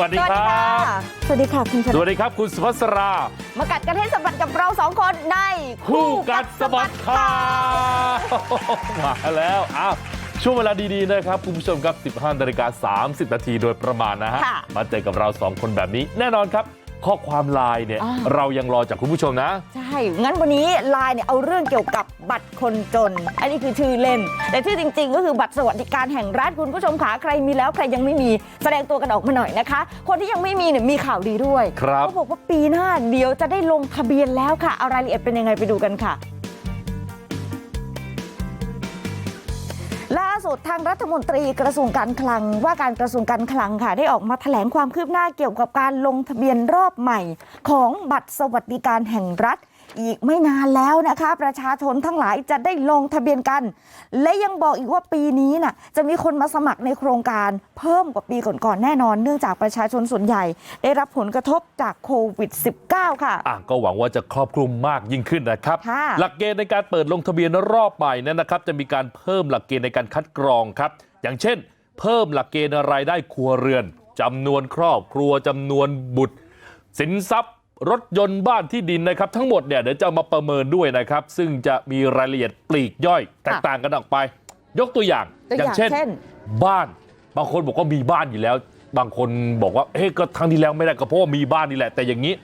วัสดีครับสวัสดีค่ะคุณชสนะวัสดีครับคุณสุภัสรา มากัดกันให้สะบัดกับเราสองคนในคู่กัดสะบัดข่าวมาแล้วอ้าวช่วงเวลาดีๆนะครับคุณผู้ชมครับ 15นาฬิกา30 นาทีโดยประมาณนะฮะค่ะมาเจอกับเราสองคนแบบนี้แน่นอนครับ ข้อความไลน์เนี่ยอ่าเรายังรอจากคุณผู้ชมนะ ใช่ งั้นวันนี้ไลน์เนี่ยเอาเรื่องเกี่ยวกับบัตรคนจน อันนี้คือชื่อเล่น แต่ชื่อจริง ๆ ก็คือบัตรสวัสดิการแห่งรัฐคุณผู้ชมขาใครมีแล้วใครยังไม่มีแสดงตัวกันออกมาหน่อยนะคะ คนที่ยังไม่มีเนี่ยมีข่าวดีด้วยครับเขาบอกว่าปีหน้าเดี๋ยวจะได้ลงทะเบียนแล้วค่ะเอารายละเอียดเป็นยังไงไปดูกันค่ะ สุดทางรัฐมนตรีกระทรวงการคลังว่าการกระทรวงการคลังค่ะได้ออกมาแถลงความคืบหน้าเกี่ยวกับการลงทะเบียนรอบใหม่ของบัตรสวัสดิการแห่งรัฐ อีกไม่นานแล้วนะคะ ประชาชนทั้งหลายจะได้ลงทะเบียนกัน และยังบอกอีกว่าปีนี้น่ะจะมีคนมาสมัครในโครงการเพิ่มกว่าปีก่อนๆแน่นอน เนื่องจากประชาชนส่วนใหญ่ ได้รับผลกระทบจากโควิด -19 ค่ะอะ ก็หวังว่าจะครอบคลุมมากยิ่งขึ้นนะครับค่ะหลักเกณฑ์ในการเปิดลงทะเบียนรอบใหม่นั้นนะครับ จะมีการเพิ่มหลักเกณฑ์ในการคัดกรองครับ อย่างเช่น เพิ่มหลักเกณฑ์รายได้ครัวเรือนจำนวนครอบครัวจำนวนบุตร สินทรัพย์ รถยนต์บ้านที่ดินนะครับทั้งหมดเนี่ยเดี๋ยวจะเอามาประเมินด้วยนะครับซึ่งจะมีรายละเอียดปลีกย่อยแตกต่างกันออกไปยกตัวอย่างตัวอย่างเช่นบ้านบางคนบอกว่ามีบ้านอยู่แล้ว บางคนบอกว่าเฮ้ก็ครั้งที่แล้วไม่ได้ก็เพราะว่ามีบ้านนี่แหละ แต่อย่างนี้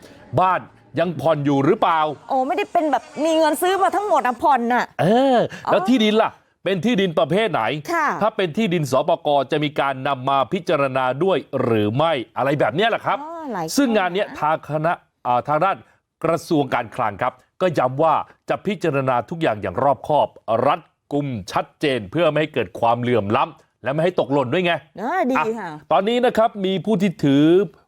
บ้านยังผ่อนอยู่หรือเปล่าโอ้ไม่ได้เป็นแบบมีเงินซื้อมาทั้งหมดอะผ่อนน่ะเออ แล้วที่ดินล่ะ เป็นที่ดินประเภทไหนค่ะถ้าเป็นที่ดินสปกจะมีการนำมาพิจารณาด้วยหรือไม่อะไรแบบเนี้ยแหละครับอ๋อหลายซึ่งงานเนี้ยทางคณะอ่า ทางด้านกระทรวงการคลังครับก็ย้ำว่าจะพิจารณาทุกอย่างอย่างรอบคอบรัดกุมชัดเจนเพื่อไม่ให้เกิดความเหลื่อมล้ำและไม่ให้ตกหล่นด้วยไงเออดีอะค่ะตอนนี้นะครับมีผู้ที่ถือ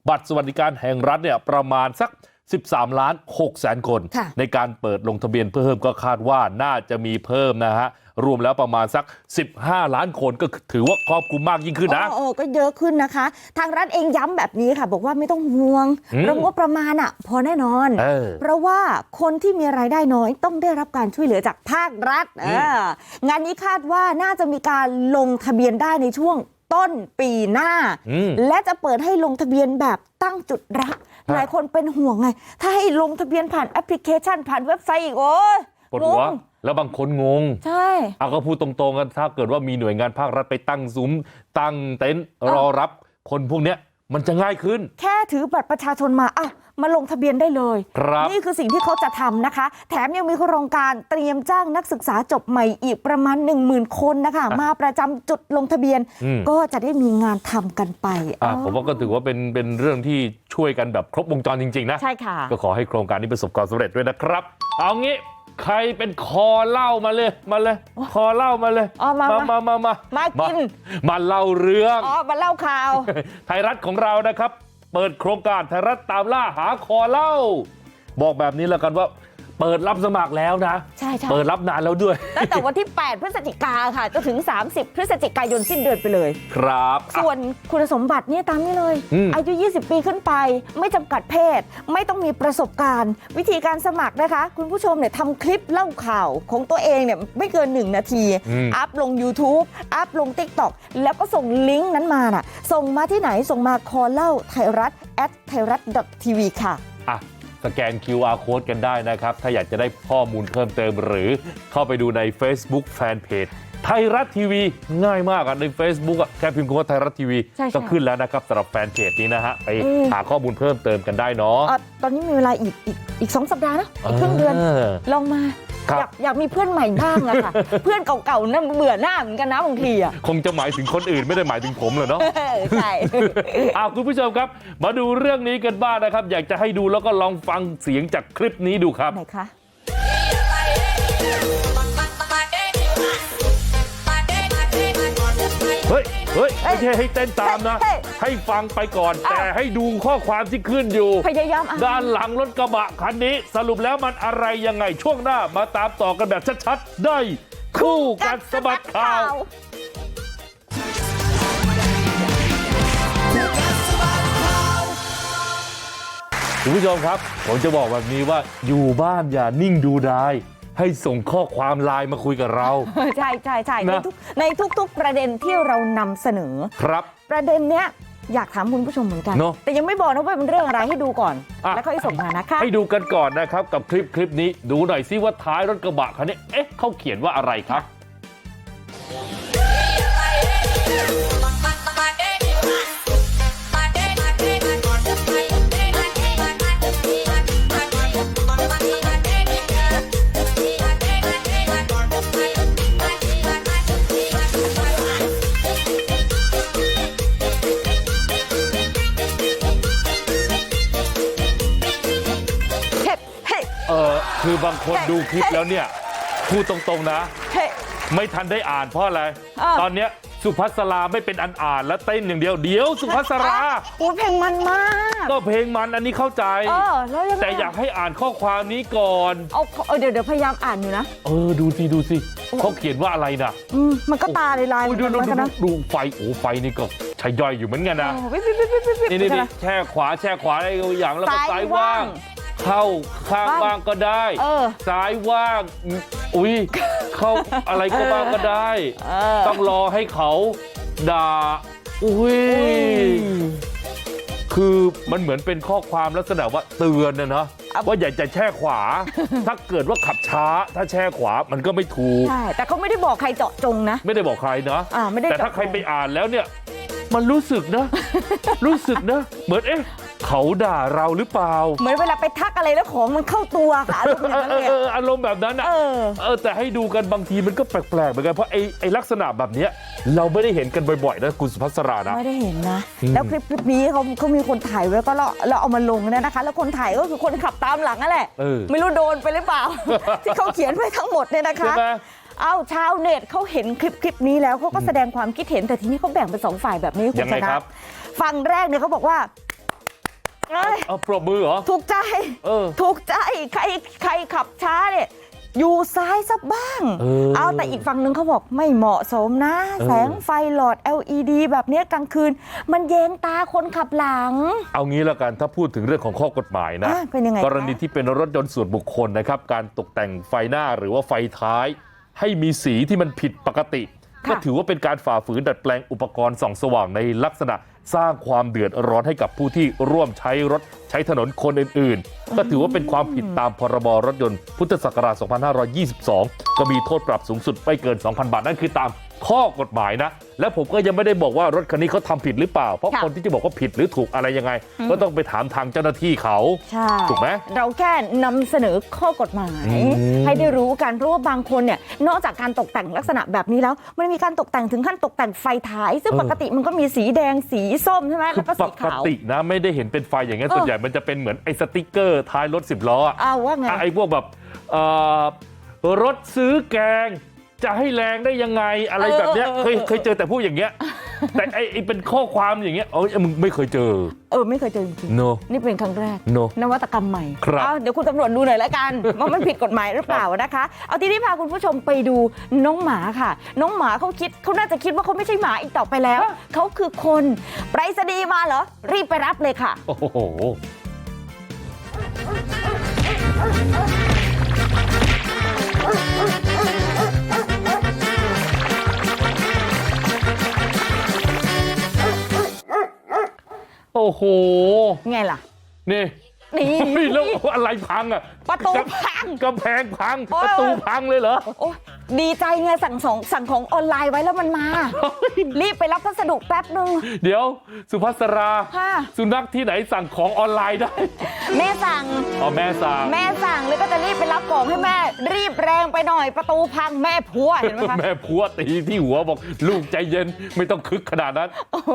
บัตรสวัสดิการแห่งรัฐเนี่ยประมาณสัก13ล้าน6แสนคนค่ะในการเปิดลงทะเบียนเพิ่มก็คาดว่าน่าจะมีเพิ่มนะฮะ รวมแล้วประมาณสัก15ล้านคนก็ถือว่าครอบคลุมมากยิ่งขึ้นนะโอ้โอ้ก็เยอะขึ้นนะคะ ทางรัฐเองย้ำแบบนี้ค่ะ บอกว่าไม่ต้องห่วงอืมเรื่องงบประมาณอะพอแน่นอนเออเพราะว่าคนที่มีรายได้น้อยต้องได้รับการช่วยเหลือจากภาครัฐอืมเอองานนี้คาดว่าน่าจะมีการลงทะเบียนได้ในช่วงต้นปีหน้าอืมและจะเปิดให้ลงทะเบียนแบบตั้งจุดรับฮะหลายคนเป็นห่วงไง ถ้าให้ลงทะเบียนผ่านแอปพลิเคชันผ่านเว็บไซต์อีกโอ้ย ปวดหัวงงแล้วบางคนงงใช่เอาก็พูดตรงๆกันถ้าเกิดว่ามีหน่วยงานภาครัฐไปตั้งซุ้มตั้งเต็นท์รอรับคนพวกเนี้ยมันจะง่ายขึ้น แค่ถือบัตรประชาชนมาอะมาลงทะเบียนได้เลยครับนี่คือสิ่งที่เขาจะทำนะคะ แถมยังมีโครงการเตรียมจ้างนักศึกษาจบใหม่อีกประมาณ 1 0,000 คนนะคะ มาประจำจุดลงทะเบียนอืมก็จะได้มีงานทำกันไปอะอ๋อผมว่าก็ถือว่าเป็นเป็นเรื่องที่ช่วยกันแบบครบวงจรจริง ๆ นะ ใช่ค่ะ ก็ขอให้โครงการนี้ประสบความสำเร็จด้วยนะครับ เอางี้ ใครเป็นคอเล่ามาเลยมาเลย คอเล่ามาเลยอ๋อมามามามามามากินมาเล่าเรื่องอ๋อมาเล่าข่าว ไทยรัฐของเรานะครับ เปิดโครงการไทยรัฐตามล่าหาคอเล่า บอกแบบนี้แล้วกันว่า เปิดรับสมัครแล้วนะใช่ใช่เปิดรับนานแล้วด้วย ตั้งแต่วันที่ 8 พฤศจิกาค่ะจนถึง 30 พฤศจิกายนสิ้นเดือนไปเลย ครับอะส่วนคุณสมบัติเนี่ยตามนี้เลยอืมอายุ 20 ปีขึ้นไป ไม่จำกัดเพศ ไม่ต้องมีประสบการณ์ วิธีการสมัครนะคะ คุณผู้ชมเนี่ยทำคลิปเล่าข่าวของตัวเองเนี่ยไม่เกิน 1 นาทีอืมอัพลง YouTube อัพลง TikTok แล้วก็ส่งลิงก์นั้นมาน่ะส่งมาที่ไหนส่งมาคอเล่าไทยรัฐ at ไทยรัฐ TV ค่ะอะส แกน QR code กันได้นะครับ ถ้าอยากจะได้ข้อมูลเพิ่มเติมหรือเข้าไปดูใน Facebook Fanpage ไทยรัฐทีวีง่ายมากอะใน Facebook อะแค่พิมพ์คำว่าไทยรัฐทีวี ใช่ใช่ก็ขึ้นแล้วนะครับสำหรับแฟนเพจนี้นะฮะ ไปอืมหาข้อมูลเพิ่มเติมกันได้เนาะอะตอนนี้มีเวลาอีกอีกอีกสองสัปดาห์นะอีกครึ่งเดือน ลองมาครับ อยากอยากมีเพื่อนใหม่บ้างอะค่ะ เพื่อนเก่าๆนั่นเบื่อหน้าเหมือนกันนะบางทีอะคงจะหมายถึงคนอื่นไม่ได้หมายถึงผมเหรอเนาะเออใช่อ้าวคุณผู้ชมครับ มาดูเรื่องนี้กันบ้างนะครับ อยากจะให้ดูแล้วก็ลองฟังเสียงจากคลิปนี้ดูครับไหนคะ เฮ้ยเฮ้ยไม่ใช่ให้เต้นตามนะเฮ้ยให้ฟังไปก่อนอ้าวแต่ให้ดูข้อความที่ขึ้นอยู่ พยายามอ่านด้านหลังรถกระบะคันนี้ สรุปแล้วมันอะไรยังไงช่วงหน้ามาตามต่อกันแบบชัดๆ ได้ คู่กัดสะบัดข่าวคุณผู้ชมครับ ผมจะบอกแบบนี้ว่าอยู่บ้านอย่านิ่งดูดาย ให้ส่งข้อความไลน์มาคุยกับเราเออใช่ใช่ใช่ในนะทุกในทุกๆประเด็นที่เรานำเสนอครับประเด็นเนี้ยอยากถามคุณผู้ชมเหมือนกันเนอะแต่ยังไม่บอกนะว่าเป็นเรื่องอะไรให้ดูก่อนอะแล้วค่อยส่งมานะคะให้ดูกันก่อนนะครับกับคลิปคลิปนี้ดูหน่อยซิว่าท้ายรถกระบะคันนี้เอ๊ะเขาเขียนว่าอะไรครับ คือบางคนดูคลิปแล้วเนี่ยพูดตรงๆนะเฮ้ไม่ทันได้อ่านเพราะอะไรอะตอนเนี้ยสุภัสราไม่เป็นอันอ่านและเต้นอย่างเดียวเดี๋ยวสุภัสราอู้เพลงมันมาก ก็เพลงมันอันนี้เข้าใจเออแล้วยังไงแต่อยากให้อ่านข้อความนี้ก่อนเอาเอาเดี๋ยวเดี๋ยวพยายามอ่านอยู่นะ เออดูสิดูสิเขาเขียนว่าอะไรนะอืมมันก็ตาลายลายโอ้ยดูเหดูมือนดูกันนะดูไฟโอ้ไฟนี่ก็ใช้ย่อยอยู่เหมือนกันนะโอ้วิบวิบวิบวิบวิบวิบนี่นี่ใช่ไหมนี่แช่ขวาแช่ขวาอะไรอย่างแล้วก็ซ้ายซ้ายว่างว่าง เข้าข้างว่างว่างก็ได้เออซ้ายว่างอุ้ยเข้าอะไรก็ว่างก็ได้เออต้องรอให้เขาด่าอุ้ยอุ้ยคือมันเหมือนเป็นข้อความลักษณะว่าเตือนนะเนาะเอาว่าอย่าจะแช่ขวา ถ้าเกิดว่าขับช้า ถ้าแช่ขวามันก็ไม่ถูกใช่แต่เขาไม่ได้บอกใครเจาะจงนะ ไม่ได้บอกใครนะอ่าไม่ได้แต่ถ้าเจาะจงใครไปอ่านแล้วเนี่ย มันรู้สึกนะ รู้สึกนะ เหมือนเอ๊ะ เขาด่าเราหรือเปล่า เหมือนเวลาไปทักอะไรแล้วของมันเข้าตัวค่ะอารมณ์อย่างนั้นเอเลอยเอออารมณ์แบบนั้นอะเออเออแต่ให้ดูกันบางทีมันก็แปลกๆเหมือนกันเพราะไอ้ไอ้ลักษณะแบบเนี้ยเราไม่ได้เห็นกันบ่อยๆนะคุณสุภัสรานะไม่ได้เห็นนะอืมแล้วคลิปคลิปนี้เขาเขามีคนถ่ายไว้ก็เราเราเอามาลงเนยนะคะ แล้วคนถ่ายก็คือคนขับตามหลังนั่นแหละเออไม่รู้โดนไปหรือเปล่า ที่เขาเขียนไว้ทั้งหมดเนี่ยนะคะใช่ไหมเอาชาวเน็ตเขาเห็นคลิปคลิปนี้แล้วเขาก็แสดงความคิดเห็นแต่ทีนี้เขาแบ่งเป็นสองฝ่ายแบบนี้คุยัณงชไงนะครับฝั่งแรกเนี่ยเขาบอกว่า เอ้ยเอาปรบมือเหรอ ถูกใจ เออ ถูกใจ ใครใครขับช้าเนี่ยอยู่ซ้ายสักบ้าง เออเอาแต่อีกฝั่งหนึ่งเขาบอกไม่เหมาะสมนะ เออ แสงไฟหลอด LED แบบเนี้ยกลางคืน มันเย้งตาคนขับหลัง เอางี้ละกันถ้าพูดถึงเรื่องของข้อกฎหมายนะ อะเป็นยังไงคะกรณีที่เป็นรถยนต์ส่วนบุคคลนะครับ การตกแต่งไฟหน้าหรือว่าไฟท้าย ให้มีสีที่มันผิดปกติ ค่ะ ก็ถือว่าเป็นการฝ่าฝืนดัดแปลงอุปกรณ์ส่องสว่างในลักษณะ สร้างความเดือดร้อนให้กับผู้ที่ร่วมใช้รถใช้ถนนคนอื่นๆก็ถือว่าเป็นความผิดตามพรบรถยนต์พุทธศักราช2522ก็มีโทษปรับสูงสุดไม่เกิน2,000บาทนั่นคือตาม ข้อกฎหมายนะ และผมก็ยังไม่ได้บอกว่ารถคันนี้เขาทำผิดหรือเปล่า เพราะค่ะคนที่จะบอกว่าผิดหรือถูกอะไรยังไง ก็ต้องไปถามทางเจ้าหน้าที่เขาใช่ถูกไหมเราแค่นำเสนอข้อกฎหมายอืมให้ได้รู้กันเพราะว่าบางคนเนี่ยนอกจากการตกแต่งลักษณะแบบนี้แล้วมันมีการตกแต่งถึงขั้นตกแต่งไฟท้าย ซึ่งปกติมันก็มีสีแดงสีส้มใช่ไหมคืแล้อวก็ปสีกขาวตินะไม่ได้เห็นเป็นไฟอย่างเงี้ยเออส่วนใหญ่มันจะเป็นเหมือนไอ้สติกเกอร์ท้ายรถสิบล้ออะอ้าวว่าไงอะไอ้พวกแบบเอ่อรถซื้อแกง จะให้แรงได้ยังไงอะไรแบบเนี้ยเออเคเออยเออเคยเจอแต่พูดอย่างเงี้ยแต่ไอ้ไอ้เป็นข้อความอย่างเงี้ยเอ้ยมึงไม่เคยเจอ เออไม่เคยเจอจริง no ๆนี่เป็นครั้งแรก no นวัตกรรมใหม่ครับเอาเดี๋ยวคุณตำรวจดูหน่อยแล้วกันว่ามันผิดกฎหมายหรือเปล่านะคะ เอาทีนี้พาคุณผู้ชมไปดูน้องหมาค่ะ น้องหมาเขาคิดเขาน่าจะคิดว่าเขาไม่ใช่หมาอีกต่อไปแล้วเขาคือคนไปรษณีย์มาเหรอรีบไปรับเลยค่ะ โอ้โห โอ้โห ไงล่ะ นี่ นี่ เฮ้ยแล้วอะไรพังอะประตูพัง กำแพงพังโอ้ยประตูพังเลยเหรอโอ้ ดีใจไงสั่งของสั่งของออนไลน์ไว้แล้วมันมา รีบไปรับพัสดุแป๊บนึง เดี๋ยวสุภัสรา ค่ะ สุนัขที่ไหนสั่งของออนไลน์ได้ แม่สั่ง อ๋อแม่สั่ง แม่สั่งเลยก็จะรีบไปรับของให้แม่ รีบแรงไปหน่อยประตูพังแม่พัวเห็นไหมคะแม่ผัวตีที่หัวบอกลูกใจเย็นไม่ต้องคึกขนาดนั้นโอ้โห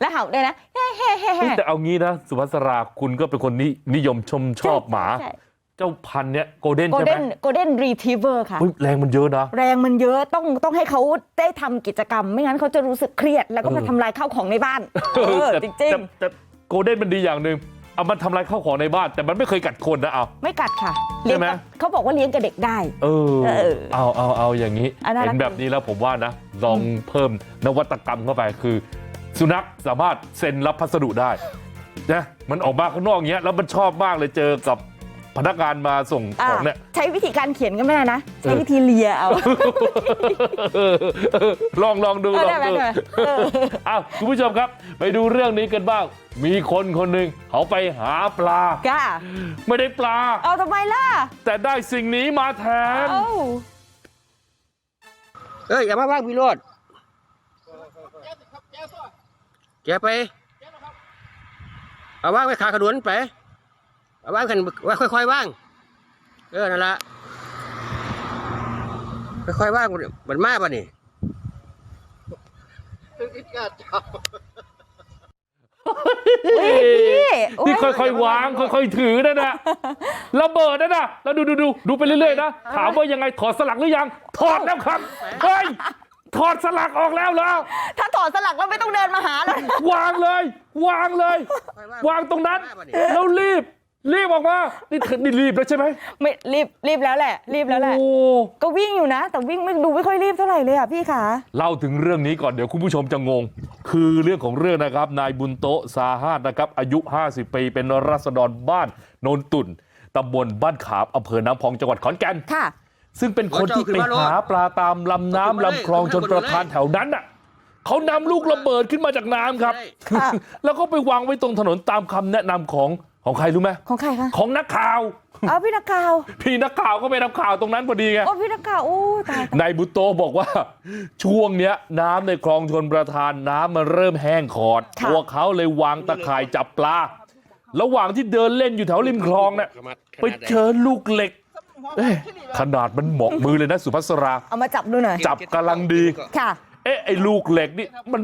แล้วเห่าด้วยนะเฮ้เฮ้เฮ้เฮ้ยเฮ้แต่เอางี้นะ สุภัสราคุณก็เป็นคนนินิยมชมชอบหมาใช่ เจ้าพันธุ์เนี้ยโกลเด้นโกลใช่ไหเด้มนโกลเด้นรีทีเวอร์ค่ะเฮ้ยแรงมันเยอะนะ แรงมันเยอะต้องต้องให้เขาได้ทำกิจกรรม ไม่งั้นเขาจะรู้สึกเครียดแล้วก็มาเออทำลายข้าวของในบ้านเออแต่จริงแต่แต่โกลเด้นมันดีอย่างหนึ่งเอามันทำลายข้าวของในบ้าน แต่มันไม่เคยกัดคนนะเอาๆไม่กัดค่ะใช่ไหมเลี้ยงกับเขาบอกว่าเลี้ยงกับเด็กได้ เออเออเอาเอาเอาอย่างนี้อะน่ารักเห็นแบบนี้แล้วผมว่านะ ลองเพิ่มนวัตกรรมเข้าไปคือ สุนัขสามารถเซ็นรับพัสดุได้นะมันออกมาข้างนอกอย่างเงี้ยแล้วมันชอบมากเลยเจอกับ พนักงานมาส่งของเนี่ยใช้วิธีการเขียนก็ไม่ได้นะ ใช้วิธีเลียเอาเออเออลองลองดูเออลอได้งไหมดูได้ไหมเอออ้าวคุณผู้ชมครับ ไปดูเรื่องนี้กันบ้าง มีคนคนหนึ่งเขาไปหาปลาก้าไม่ได้ปลา เอาทำไมล่ะ แต่ได้สิ่งนี้มาแทนเอ้าเอ้ยอย่ามาว่างพี่โรดแกไปเอาว่างไปขาขนุนไปเอา ว่างกันว่าค่อยๆว่างเออนั่นละค่อยๆว่างมันมากป่ะนี่พี่โที่ค่อยๆวางค่อยๆถือนั่นนะระเบิดนั่นนะแล้วดูดูดูดูไปเรื่อยๆนะถามว่ายังไงถอดสลักหรือยัง ถอดแล้วครับเฮ้ยถอดสลักออกแล้วเหรอถ้าถอดสลักแล้วไม่ต้องเดินมาหาเลยวางเลย วางเลย วางตรงนั้นแล้วรีบ รีบออกมา นี่เธอนี่รีบแล้วใช่ไหมไม่รีบรีบแล้วแหละ รีบแล้วแหละ โอ้ก็วิ่งอยู่นะ แต่วิ่งไม่ดูไม่ค่อยรีบเท่าไหร่เลยอะพี่ขาเล่าถึงเรื่องนี้ก่อนเดี๋ยวคุณผู้ชมจะงง คือเรื่องของเรื่องนะครับ นายบุญโตะซาฮาดนะครับ อายุ 50 ปี เป็นรัษฎรบ้านโนนตุ่นตำบลบ้านขามอำเภอน้ำพองจังหวัดขอนแก่น ค่ะ ซึ่งเป็นคนที่ไปหาปลาตามลำน้ำลำคลองชนประทานแถวนั้นน่ะเขานำลูกระเบิดขึ้นมาจากน้ำครับ ค่ะ แล้วก็ไปวางไว้ตรงถนนตามคำแนะนำของ ของใครรู้ไหมของใครคะของนักข่าวเอาพี่นักข่าวพี่นักข่าวก็ไปทำข่าวตรงนั้นพอดีไงโอ้พี่นักข่าวโอ้ตายตายนายบุตโตบอกว่าช่วงเนี้ยน้ำในคลองชนประทานน้ำมันเริ่มแห้งขอดตัวเขาเลยวางตะข่ายจับปลา ระหว่างที่เดินเล่นอยู่แถวริมคลองเนี่ยไปเจอลูกเหล็กเอ๊ะขนาดมันเหมาะมือเลยนะสุภัสรา เอามาจับดูหน่อยจับกำลังดีค่ะเอ๊ะ ไอ้ลูกเหล็กนี่มัน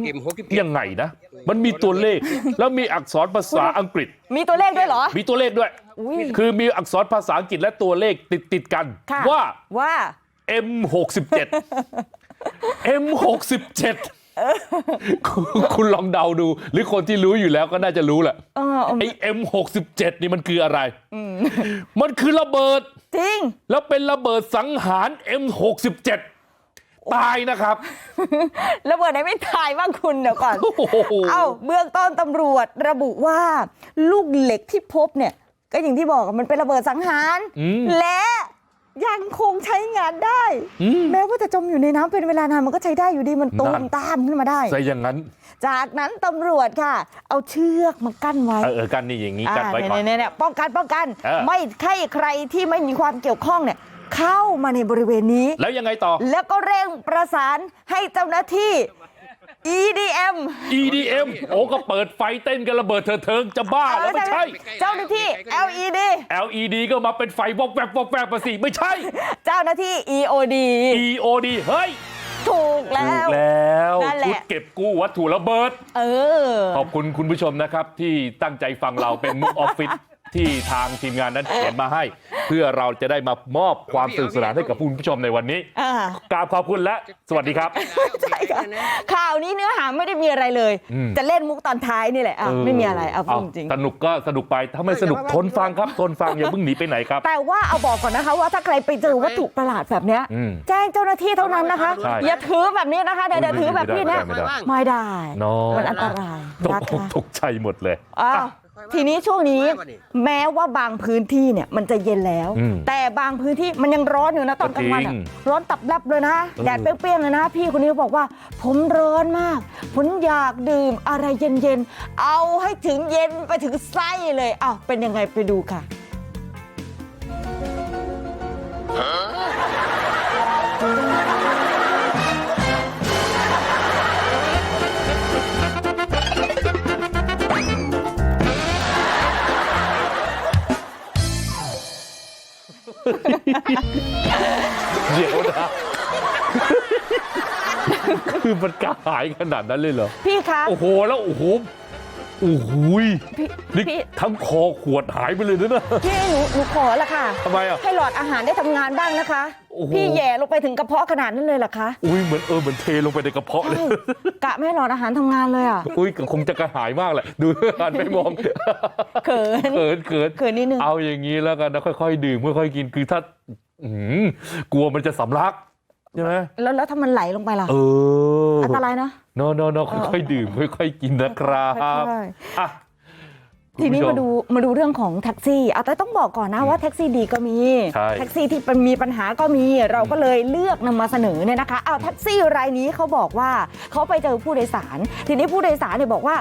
ยังไงนะมันมีตัวเลขแล้วมีอักษรภาษาอังกฤษ มีตัวเลขด้วยเหรอ มีตัวเลขด้วยอุ้ยคือมีอักษรภาษาอังกฤษและตัวเลขติดติดๆกันค่ะว่าว่า M67 M67 คุณคุณลองเดาดู หรือคนที่รู้อยู่แล้วก็น่าจะรู้แหละเออเอาไอ้ M67 นี่มันคืออะไร มันคือระเบิด จริง แล้วเป็นระเบิดสังหาร M67 ตายนะครับ ระเบิดไหนไม่ตายบ้างคุณเดี๋ยวก่อนโอ้โหเอ้าเบื้องต้นตำรวจระบุว่า ลูกเหล็กที่พบเนี่ย ก็อย่างที่บอกอะมันเป็นระเบิดสังหารอืมและยังคงใช้งานได้อืมแม้ว่าจะจมอยู่ในน้ำเป็นเวลานานมันก็ใช้ได้อยู่ดีมันตูนั่มนตามขึ้นมาได้ซะอย่างนั้น จากนั้นตำรวจค่ะ เอาเชือกมากั้นไว้เออเออกันนี่อย่างนี้กันไว้ก่อนเนี่ยเนี่ยป้องกันป้องกันเออไม่ให้ใครที่ไม่มีความเกี่ยวข้องเนี่ย เข้ามาในบริเวณนี้ แล้วยังไงต่อ แล้วก็เร่งประสานให้เจ้าหน้าที่ EDM EDM โอ้ก็เปิดไฟเต้นกันระเบิดเถิดเทิงจะบ้าแล้วไม่ใช่ เจ้าหน้าที่ LED LED ก็มาเป็นไฟวอกแวบวอกแวบมาสิไม่ใช่ เจ้าหน้าที่ EOD EOD เฮ้ยถูกถูแล้กวแล้วนั่นแหละชุดเก็บกู้วัตถุระเบิด เออ ขอบคุณคุณผู้ชมนะครับ ที่ตั้งใจฟังเราเป็นมุกออฟฟิศ ที่ทางทีมงานนั้นเขียนมาให้ เพื่อเราจะได้มามอบความสนุกสนานให้กับคุณผู้ชมในวันนี้อ่ากราบขอบคุณและสวัสดีครับ ใช่ค่ะข่าวนี้เนื้อหาไม่ได้มีอะไรเลย อืม จะเล่นมุกตอนท้ายนี่แหละอะไม่มีอะไรเอาพูดจริงสนุกก็สนุกไปถ้าไม่สนุกทนฟังครับทนฟังอย่าเพิ่งหนีไปไหนครับ แต่ว่าเอาบอกก่อนนะคะว่าถ้าใครไปเจอวัตถุประหลาดแบบเนี้ยอืมแจ้งเจ้าหน้าที่เท่านั้นนะคะ ใช่ อย่าถือแบบนี้นะคะเดี๋ยวเดี๋ยวถือแบบพี่เนี่ยไม่ได้ ไม่ได้ เนาะมันอันตรายตกนะอกคะตกใจหมดเลยอ้าว ทีนี้ช่วงนี้แม้ว่าบางพื้นที่เนี่ยมันจะเย็นแล้วอืมแต่บางพื้นที่มันยังร้อนอยู่นะตอนกลางวันอะจริงร้อนตับแลบเลยนะเออแดดเปรี้ยงๆเลยนะ พี่คนนี้บอกว่า ผมร้อนมาก ผมอยากดื่มอะไรเย็นๆเอาให้ถึงเย็นไปถึงไส้เลยอ้าวเป็นยังไงไปดูค่ะ เดี๋ยวนะคือมันกระหายขนาดนั้นเลยเหรอพี่คะโอ้โหแล้วโอ้โห โอ้โหยพี่นี่พี่ทั้งคอขวดหายไปเลยนะเนี่ยพี่หนูหนูขอละค่ะทำไมอะให้หลอดอาหารได้ทำงานบ้างนะคะโอ้โหพี่แย่ลงไปถึงกระเพาะขนาดนั้นเลยเหรอคะอุ้ยเหมือนเออเหมือนเทลงไปในกระเพาะเลใช่ยกะไม่ให้หลอดอาหารทำงานเลยอะอุ้ยก็คงจะกระหายมากแหละดูหันไปมองเขินเขินเขินเขินนิดนึงเอาอย่างนี้แล้วกันนะค่อยๆดื่มค่อยๆกินคือถ้าอื้อหือกลัวมันจะสำลัก ใช่ไหมแล้วแล้วถ้ามันไหลลงไปล่ะเอออันตรายนะเนอะเนอะเนอะค่อยๆดื่มค่อยๆกินนะครับค่อยอะทีนี้คุณผู้ชมาดูมาดูเรื่องของแท็กซี่เอาแต่ต้องบอกก่อนนะว่าแท็กซี่ดีก็มีใช่แท็กซี่ที่เป็นมีปัญหาก็มีเราก็เลยเลือกนำมาเสนอเนี่ยนะคะเอาแท็กซี่รายนี้เขาบอกว่าเขาไปเจอผู้โดยสารทีนี้ผู้โดยสารเนี่ยบอกว่า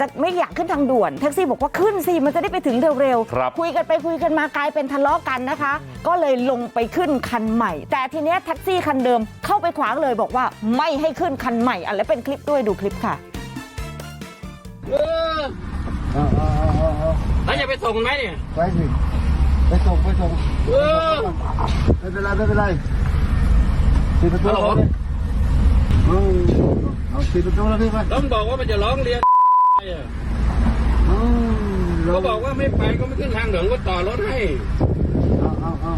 จะไม่อยากขึ้นทางด่วนแท็กซี่บอกว่าขึ้นสิมันจะได้ไปถึงเร็วครับคุยกันไปคุยกันมากลายเป็นทะเลาะกันนะคะ ก็เลยลงไปขึ้นคันใหม่ แต่ทีเนี้ยแท็กซี่คันเดิมเข้าไปขวางเลยบอกว่าไม่ให้ขึ้นคันใหม่อะแล้วเป็นคลิปด้วยดูคลิปค่ะเออเอาเอาเอาเอาเอาแล้วจะไปส่งไหมเนี่ยไปสิไปส่งไปส่งเออไม่เป็นไรไม่เป็นไรปิดประตูฮัลโหลเอาดิเอาเอาปิดประตูแล้วพี่ไปแล้วมันบอกว่ามันจะร้องเรียนไอ้อะ เอาเขาบอกว่าไม่ไปก็ไม่ขึ้นทางเหลืองก็ต่อรถให้เอาเอาเอา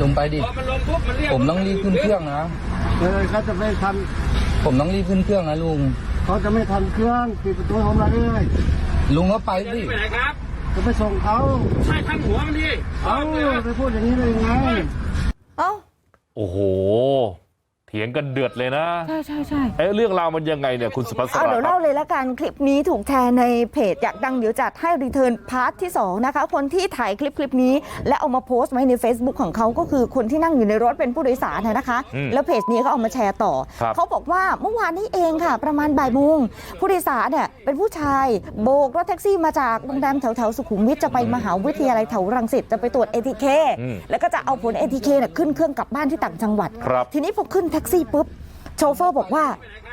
ลงไปดิพอมันลงปุ๊บมันเรียกผมต้องรีบขึ้นเครื่องนะเดี๋ยวเขาจะไม่ทัน ผมต้องรีบขึ้นเครื่องนะลุงเขาจะไม่ทันเครื่องปิดประตูผมแล้วนี่ลุงก็ไปจะสิรีบไปไหนครับจะไปส่งเขาใช่ข้างหัวมันดิเอาเลยไปพูดอย่างนี้ได้ยังไงเอ้าโอ้โห เถียงกันเดือดเลยนะใช่ใช่ใช่เอ๊ะเรื่องราวมันยังไงเนี่ยคุณสุภัสเอาราเดี๋ยวครัเล่าบเลยละกันคลิปนี้ถูกแชร์ในเพจอยากดังเดี๋ยวจัดให้รีเทิร์นพาร์ทที่2นะคะคนที่ถ่ายคลิปคลิปนี้ และเอามาโพสต์ไว้ใน Facebook ของเขาก็คือคนที่นั่งอยู่ในรถเป็นผู้โดยสารนะนะคะอืมแล้วเพจนี้เขาเอามาแชร์ต่อครับเขาบอกว่าเมื่อวานนี้เองค่ะ ประมาณบ่ายโมงผู้โดยสารเนี่ยเป็นผู้ชายโบกรถแท็กซี่มาจากโรงแรมแถวแถวๆสุขุมวิทจะไปมหาวิทยาลัยแถวรังสิตจะไปตรวจ ATK อืมแล้วก็จะเอาผล ATK เนี่ยขึ้นเครื่องกลับบ้านที่ต่างจังหวัดครับทีนี้พอขึ้นแแท็กซี่ปุ๊บโชเฟอร์บอกว่า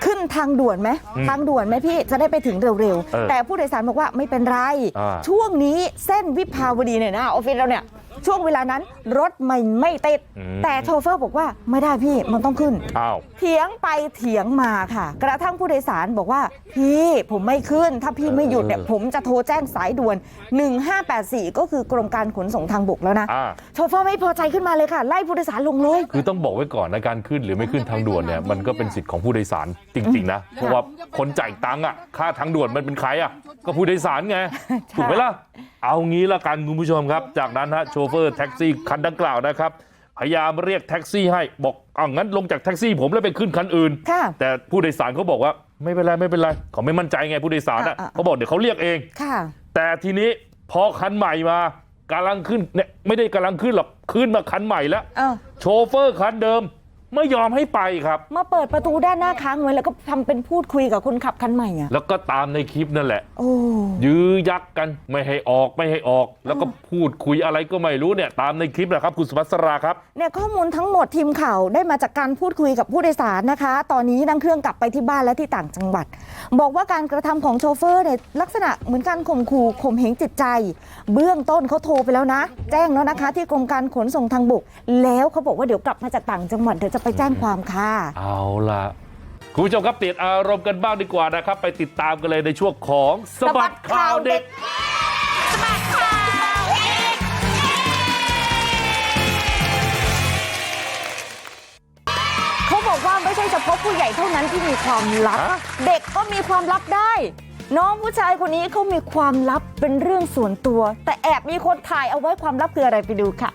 ขึ้นทางด่วนไหมอืมทางด่วนไหมพี่จะได้ไปถึงเร็วเออๆแต่ผู้โดยสารบอกว่าไม่เป็นไรอ่าช่วงนี้เส้นวิภาวดีเนี่ยนะออฟฟิศเราเนี่ยช่วงเวลานั้นรถไม่ไม่ติดอืมแต่โชเฟอร์บอกว่าไม่ได้พี่มันต้องขึ้นอ้าวเถียงไปเถียงมาค่ะ กระทั่งผู้โดยสารบอกว่า พี่ผมไม่ขึ้น ถ้าพี่ไม่หยุดเนี่ยเออผมจะโทรแจ้งสายด่วน 1584 ก็คือกรมการขนส่งทางบกแล้วนะอ่าโชเฟอร์ไม่พอใจขึ้นมาเลยค่ะ ไล่ผู้โดยสารลงเลย คือต้องบอกไว้ก่อนนะการขึ้นหรือไม่ขึ้นทางด่วนเนี่ยมันก็เป็นสิทธิ์ของผู้โดยสารจริงๆนะเพราะว่าคนจ่ายตังค์อะค่าทางด่วนมันเป็นใครอะก็ผู้โดยสารไงถูกไหมล่ะเอางี้ละกันคุณผู้ชมครับ จากนั้นฮะโชเฟอร์แท็กซี่คันดังกล่าวนะครับพยายามเรียกแท็กซี่ให้บอกอ้าวงั้นลงจากแท็กซี่ผมแล้วไปขึ้นคันอื่นค่ะแต่ผู้โดยสารเขาบอกว่าไม่เป็นไรไม่เป็นไรเขาไม่มั่นใจไงผู้โดยสารอะอ่าๆเขาบอกเดี๋ยวเขาเรียกเองค่ะแต่ทีนี้พอคันใหม่มากำลังขึ้นเนี่ยไม่ได้กำลังขึ้นหรอกขึ้นมาคันใหม่แล้วเออโชเฟอร์คันเดิม ไม่ยอมให้ไปครับ มาเปิดประตูด้านหน้าค้างไว้แล้วก็ทำเป็นพูดคุยกับคนขับคันใหม่อะแล้วก็ตามในคลิปนั่นแหละโอ้ยื้อยักกันไม่ให้ออกไม่ให้ออก แล้วก็พูดคุยอะไรก็ไม่รู้เนี่ย ตามในคลิปแหละครับคุณสุภัสราครับเนี่ยข้อมูลทั้งหมดทีมข่าวได้มาจากการพูดคุยกับผู้โดยสารนะคะ ตอนนี้นั่งเครื่องกลับไปที่บ้านและที่ต่างจังหวัด บอกว่าการกระทำของโชเฟอร์เนี่ยลักษณะเหมือนการข่มขู่ข่มเหงจิตใจ เบื้องต้นเขาโทรไปแล้วนะ แจ้งแล้วนะคะ ที่กรมการขนส่งทางบก แล้วเขาบอกว่าเดี๋ยวกลับมาจากต่างจังหวัดเดี๋ยวจะไปแจ้งความค่ะ เอาล่ะ คุณผู้ชมครับเปลี่ยนอารมณ์กันบ้างดีกว่านะครับ ไปติดตามกันเลยในช่วงของสบัดข่าวเด็กเขาบอกว่าไม่ใช่เฉพาะผู้ใหญ่เท่านั้นที่มีความลับฮะเด็กก็มีความลับได้ น้องผู้ชายคนนี้เขามีความลับเป็นเรื่องส่วนตัว แต่แอบมีคนถ่ายเอาไว้ความลับคืออะไรไปดูค่ะ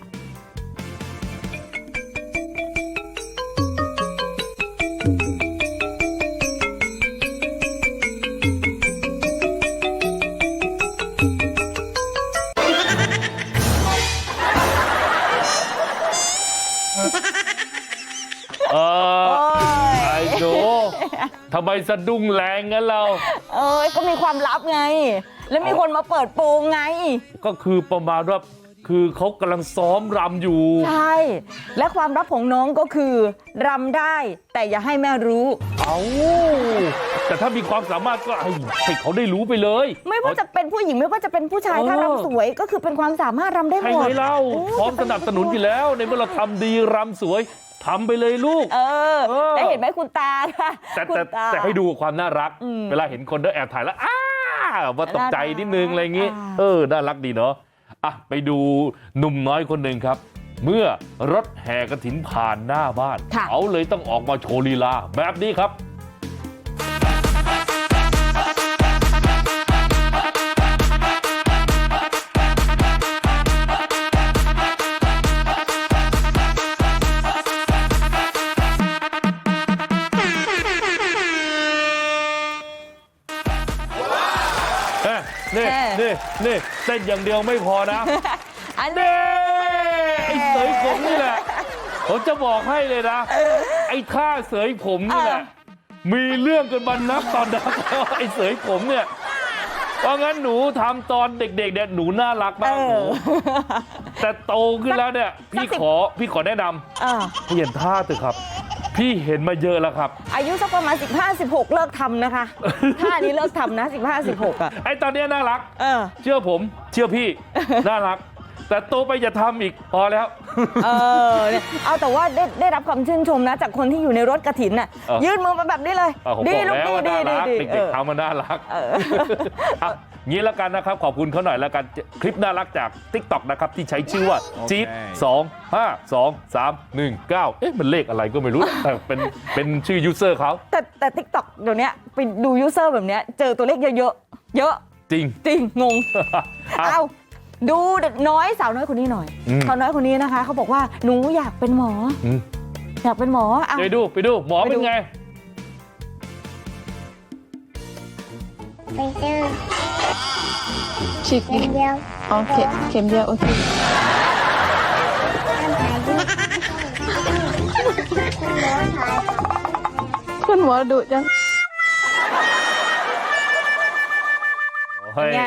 ทำไมสะดุ้งแรงงั้นเราเอ้ยก็มีความลับไง แล้วมีคนมาเปิดโปงไง ก็คือประมาณว่าคือเขากำลังซ้อมรำอยู่ ใช่ และความลับของน้องก็คือรำได้ แต่อย่าให้แม่รู้ เอาแต่ถ้ามีความสามารถก็ให้ให้เขาได้รู้ไปเลย ไม่ว่าจะเป็นผู้หญิงไม่ว่าจะเป็นผู้ชายเออถ้ารำสวยก็คือเป็นความสามารถรำได้หใช่มไหดมเล่าโอ้พร้อมสนับสนุนอยู่แล้ว ในเมื่อเราทำดีรำสวย ทำไปเลยลูกเออเออได้เห็นไหมคุณตาค่ะแต่คุณแต่ตาแต่ให้ดูความน่ารักอืมเวลาเห็นคนเดินแอบถ่ายแล้วอ้าว่าตกใจนิดนึงอะไรอย่างงี้อ่าเออ น่ารักดีเนาะอะไปดูหนุ่มน้อยคนหนึ่งครับ เมื่อรถแห่กระถินผ่านหน้าบ้านค่ะเขาเลยต้องออกมาโชว์ลีลาแบบนี้ครับ นี่เออนี่นี่เต้นอย่างเดียวไม่พอนะอันเด้ไอ้เสยผมนี่แหละผมจะบอกให้เลยนะ ไอ้ท่าเสยผมนี่แหละมีเรื่องกันมานับตอนนั้นแล้วไอ้เสยผมเนี่ยเพราะงั้นหนูทำตอนเด็กๆเนี่ยหนูน่ารักเอมากหนูอแต่โตขึ้นแล้วเนี่ย พี่สักสิบขอพี่ขอแนะนำเออเปลี่ยนท่าเถอะครับ พี่เห็นมาเยอะแล้วครับ อายุสักประมาณ 15 16 เลิกทำนะคะท่านี้เลิกทำนะ 15 16อะไอ้ตอนเนี้ยน่ารัก เออ เชื่อผม เชื่อพี่ น่ารัก แต่โตไปอย่าทำอีกพอแล้ว เออเนี่ยเอาแต่ว่าได้ได้รับความชื่นชมนะ จากคนที่อยู่ในรถกระถินน่ะเออ ยื่นมือมาแบบนี้เลย อะผมดีบอกลูกแล้วดีว่าดีน่าดีรักดีเด็กเออ ๆทำมาน่ารักเออ อะ งี้แล้วกันนะครับขอบคุณเขาหน่อยแล้วกันคลิปน่ารักจาก t ิ k t o k นะครับที่ใช้ชื่อว่าจี๊ดสองห้าสองสามหนึ่งเก้าเอ๊ะมันเลขอะไรก็ไม่รู้แต่เป็นเป็นชื่อยูเซอร์เขาแต่แต่ทิกตอกเดี๋ยวนี้ไปดูยูเซอร์แบบเนี้ยเจอตัวเลขเยอะๆเยอะจริงจริงงงเอาเอาดูเด็กน้อยสาวน้อยคนนี้หน่อยอืมสาวน้อยคนนี้นะคะเขาบอกว่าหนูอยากเป็นหมออืมอยากเป็นหมอเอาไปดูไปดูหมอไปดูเป็นไงไปเจอ ฉีดเข็มเดียวโอเคเข็มเดียวโอเคห้ามถ่ายรูปคุณหมอถ่ายคุณหมอดุจังเฮ้ยไง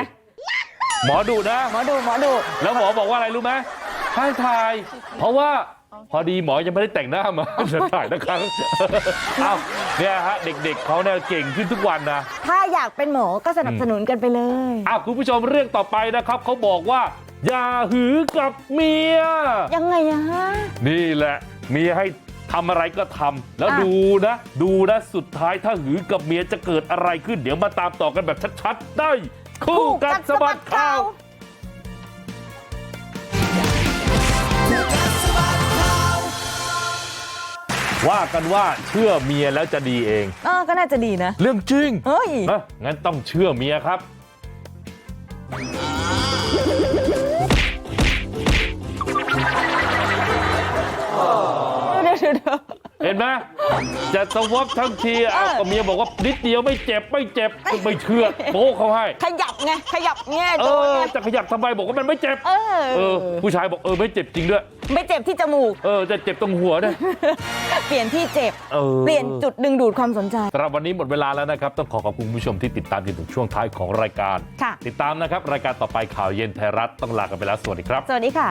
หมอดูนะ หมอดูหมอดู แล้วหมอบอกว่าอะไรรู้ไหมให้ถ่าย เพราะว่า พอดีหมอยังไม่ได้แต่งหน้ามาจะถ่ายนะครับเอ้าเนี่ยฮะเด็กๆเขาเนี่ยเก่งขึ้นทุกวันนะถ้าอยากเป็นหมอก็สนับสนุนกันไปเลยอ้าวคุณผู้ชมเรื่องต่อไปนะครับเขาบอกว่า อย่าหือกับเมียยังไงอะฮะนี่แหละเมียให้ทำอะไรก็ทำแล้วอะดูนะ ดูนะสุดท้ายถ้าหือกับเมียจะเกิดอะไรขึ้น เดี๋ยวมาตามต่อกันแบบชัดๆได้ คู่กัดสะบัดข่าว ว่ากันว่าเชื่อเมียแล้วจะดีเองเออก็น่าจะดีนะเรื่องจริงเฮ้ยนะงั้นต้องเชื่อเมียครับเดี๋ยว เดี๋ยวเดี๋ยวเห็นไหมจะสวอปทั้งทีเอาเออกับเมียบอกว่านิดเดียวไม่เจ็บไม่เจ็บไม่เชื่อโป๊ะเขาให้ขยับไงขยับเงี้ยเอโดนอไงจะขยับทำไมบอกว่ามันไม่เจ็บเออเออ ผู้ชายบอกเออไม่เจ็บจริงด้วย ไม่เจ็บที่จมูกเออจะเจ็บตรงหัวเนี่ยเปลี่ยนที่เจ็บเออเปลี่ยนจุดดึงดูดความสนใจสำหรับวันนี้หมดเวลาแล้วนะครับ ต้องขอขอบคุณผู้ชมที่ติดตามจนถึงช่วงท้ายของรายการค่ะติดตามนะครับ รายการต่อไปข่าวเย็นไทยรัฐต้องลากันไปแล้วสวัสดีครับ สวัสดีค่ะ